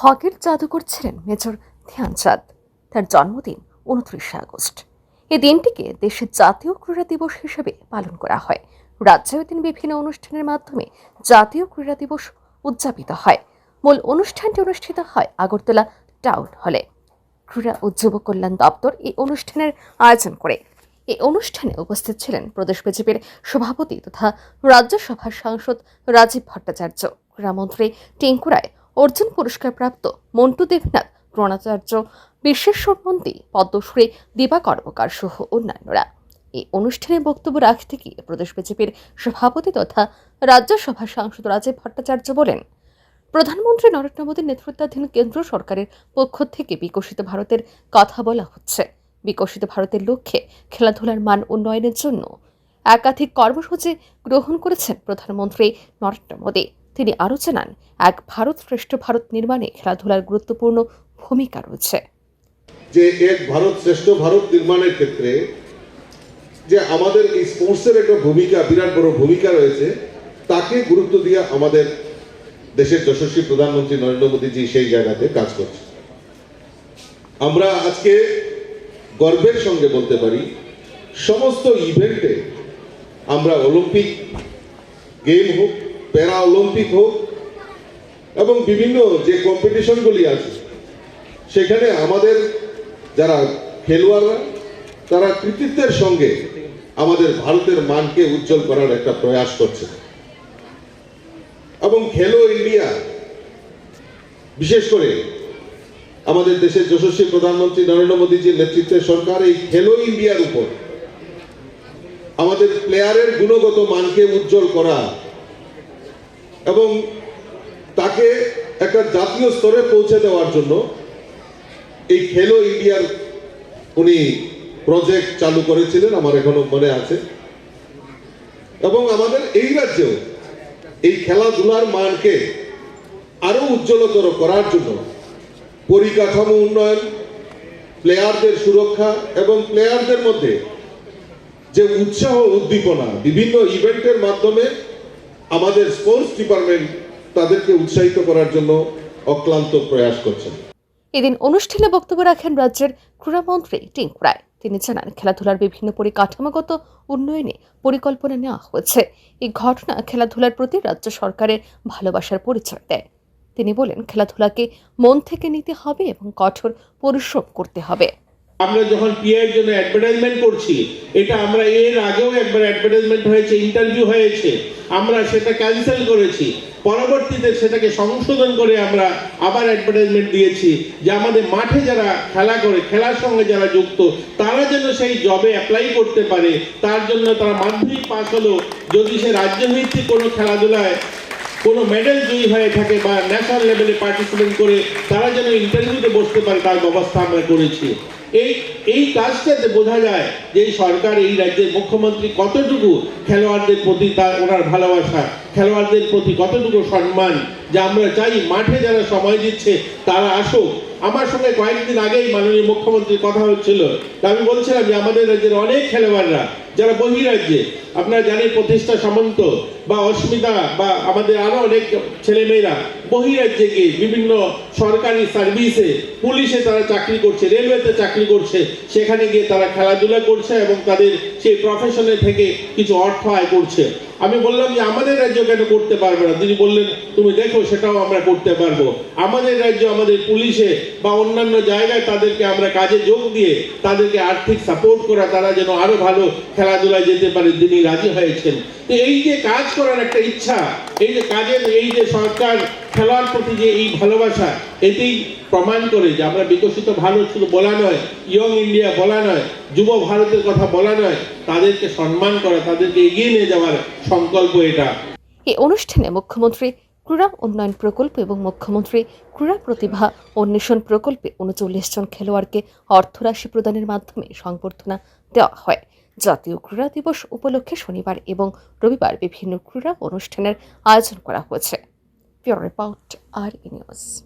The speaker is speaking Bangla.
হকের জাদুকর ছিলেন মেজর ধ্যানচাঁদ। তার জন্মদিন উনত্রিশে আগস্ট। এই দিনটিকে দেশের জাতীয় ক্রীড়া দিবস হিসেবে পালন করা হয়। রাজ্যেও দিন বিভিন্ন অনুষ্ঠানের মাধ্যমে জাতীয় ক্রীড়া দিবস উদযাপিত হয়। মূল অনুষ্ঠানটি অনুষ্ঠিত হয় আগরতলা টাউন হলে। ক্রীড়া ও যুব কল্যাণ দপ্তর এই অনুষ্ঠানের আয়োজন করে। এই অনুষ্ঠানে উপস্থিত ছিলেন প্রদেশ বিজেপির সভাপতি তথা রাজ্যসভার সাংসদ রাজীব ভট্টাচার্য, ক্রীড়ামন্ত্রী টিঙ্কু রায় অর্জুন পুরস্কারপ্রাপ্ত মন্টু দেবনাথ, দ্রোণাচার্য, বিশ্বেশ্বর মন্ত্রী পদ্মশ্রী দীপা কর্মকার সহ অন্যান্যরা। এই অনুষ্ঠানে বক্তব্য রাখতে গিয়ে প্রদেশ বিজেপির সভাপতি তথা রাজ্যসভার সাংসদ রাজীব ভট্টাচার্য বলেন, প্রধানমন্ত্রী নরেন্দ্র মোদীর নেতৃত্বাধীন কেন্দ্র সরকারের পক্ষ থেকে বিকশিত ভারতের কথা বলা হচ্ছে। বিকশিত ভারতের লক্ষ্যে খেলাধুলার মান উন্নয়নের জন্য একাধিক কর্মসূচি গ্রহণ করেছেন প্রধানমন্ত্রী নরেন্দ্র মোদী। তিনি আরও জানান, এক ভারত শ্রেষ্ঠ ভারত নির্মাণে খেলাধুলার গুরুত্বপূর্ণ ভূমিকা রয়েছে। যে এক ভারত শ্রেষ্ঠ ভারত নির্মাণের ক্ষেত্রে যে আমাদের এই স্পোর্টসের একটা ভূমিকা, বিরাট বড় ভূমিকা রয়েছে, তাকে গুরুত্ব দিয়ে আমাদের দেশের যশস্বী প্রধানমন্ত্রী নরেন্দ্র মোদীজি সেই জায়গাতে কাজ করছে। আমরা আজকে গর্বের সঙ্গে বলতে পারি, সমস্ত ইভেন্টে আমরা অলিম্পিক গেম হোক প্যারা অলিম্পিক হোক এবং বিভিন্ন যে কম্পিটিশনগুলি আছে, সেখানে আমাদের যারা খেলোয়াড়রা, তারা কৃতিত্বের সঙ্গে আমাদের ভারতের মানকে উজ্জ্বল করার একটা প্রয়াস করছে এবং খেলো ইন্ডিয়া, বিশেষ করে আমাদের দেশের যশস্বী প্রধানমন্ত্রী নরেন্দ্র মোদীজির নেতৃত্বে সরকার এই খেলো ইন্ডিয়ার উপর আমাদের প্লেয়ারের গুণগত মানকে উজ্জ্বল করা এবং তাকে একটা জাতীয় স্তরে পৌঁছে দেওয়ার জন্য এই খেলো ইন্ডিয়ার উনি প্রজেক্ট চালু করেছিলেন, আমার এখনও মনে আছে। এবং আমাদের এই রাজ্যেও এই খেলাধুলার মানকে আরও উজ্জ্বলতর করার জন্য পরিকাঠামো উন্নয়ন প্লেয়ারদের সুরক্ষা এবং প্লেয়ারদের মধ্যে যে উৎসাহ উদ্দীপনা বিভিন্ন ইভেন্টের মাধ্যমে আমাদের স্পোর্টস ডিপার্টমেন্ট তাদেরকে উৎসাহিত করার জন্য অক্লান্ত প্রয়াস করছেন। এদিন অনুষ্ঠানে বক্তব্য রাখেন রাজ্যের ক্রীড়ামন্ত্রী টিঙ্কু রায়। তিনি জানান, খেলাধুলার বিভিন্ন পরিকাঠামোগত উন্নয়নে পরিকল্পনা নেওয়া হয়েছে। এই ঘটনা খেলাধুলার প্রতি রাজ্য সরকারের ভালোবাসার পরিচয় দেয়। তিনি বলেন, খেলাধুলাকে মন থেকে নিতে হবে এবং কঠোর পরিশ্রম করতে হবে। আমরা যখন পিআইয়ের জন্য অ্যাডভার্টাইজমেন্ট করছি, এটা আমরা এর আগেও একবার অ্যাডভার্টাইজমেন্ট হয়েছে ইন্টারভিউ হয়েছে, আমরা সেটা ক্যান্সেল করেছি। পরবর্তীতে সেটাকে সংশোধন করে আমরা আবার অ্যাডভার্টাইজমেন্ট দিয়েছি যে আমাদের মাঠে যারা খেলা করে, খেলার সঙ্গে যারা যুক্ত, তারা যেন সেই জবে অ্যাপ্লাই করতে পারে। তার জন্য তারা মাধ্যমিক পাস হলো। যদি সে রাজ্যভিত্তিক কোনো খেলাধুলায় কোনো মেডেল জয়ী হয়ে থাকে বা ন্যাশনাল লেভেলে পার্টিসিপেট করে, তারা যেন ইন্টারভিউতে বসতে পারে, তার ব্যবস্থা আমরা করেছি। এই এই কাজটাতে বোঝা যায় যে এই সরকার এই রাজ্যের মুখ্যমন্ত্রী কতটুকু খেলোয়াড়দের প্রতি তার, ওনার ভালোবাসা, খেলোয়াড়দের প্রতি কতটুকু সম্মান যে আমরা চাই মাঠে যারা সময় দিচ্ছে তারা আসুক। আমার সঙ্গে কয়েকদিন আগেই মাননীয় মুখ্যমন্ত্রীর কথা হচ্ছিল। আমি বলছিলাম যে আমাদের রাজ্যের অনেক খেলোয়াড়রা, যারা বহিরাজ্যে, আপনারা জানেন প্রতিষ্ঠা সামন্ত বা অস্মিতা বা আমাদের আরও অনেক ছেলেমেয়েরা বহিরাজ্যে গিয়ে বিভিন্ন সরকারি সার্ভিসে, পুলিশে তারা চাকরি করছে, রেলওয়েতে চাকরি করছে, সেখানে গিয়ে তারা খেলাধুলা করছে এবং তাদের সেই প্রফেশনে থেকে কিছু অর্থ আয় করছে। আমি বললাম যে আমাদের রাজ্য কেন করতে পারবে না? তিনি বললেন, তুমি দেখো, সেটাও আমরা করতে পারব। আমাদের রাজ্য, আমাদের পুলিশে বা অন্যান্য জায়গায় তাদেরকে আমরা কাজে যোগ দিয়ে তাদেরকে আর্থিক সাপোর্ট করা, তারা যেন আরও ভালো খেলাধুলায় যেতে পারে, তিনি রাজি হয়েছেন। তো এই যে কাজ করার একটা ইচ্ছা, এই যে কাজের, এই যে সরকার খেলার প্রতি যে এই ভালোবাসা এতেই প্রমাণ করে যে আমরা বিকশিত ভারত শুধু বলা নয় ইয়ং ইন্ডিয়া বলা নয়, যুব ভারতের কথা বলা নয়, তাদেরকে সম্মান করা, তাদেরকে এগিয়ে নিয়ে যাওয়ার সংকল্প এটা। এই অনুষ্ঠানে মুখ্যমন্ত্রী ক্রীড়া উন্নয়ন প্রকল্প এবং মুখ্যমন্ত্রী ক্রীড়া প্রতিভা অন্বেষণ প্রকল্পে উনচল্লিশ জন খেলোয়াড়কে অর্থরাশি প্রদানের মাধ্যমে সংবর্ধনা দেওয়া হয়। জাতীয় ক্রীড়া দিবস উপলক্ষে শনিবার এবং রবিবার বিভিন্ন ক্রীড়া অনুষ্ঠানের আয়োজন করা হয়েছে। রিপোর্ট আর নিউজ।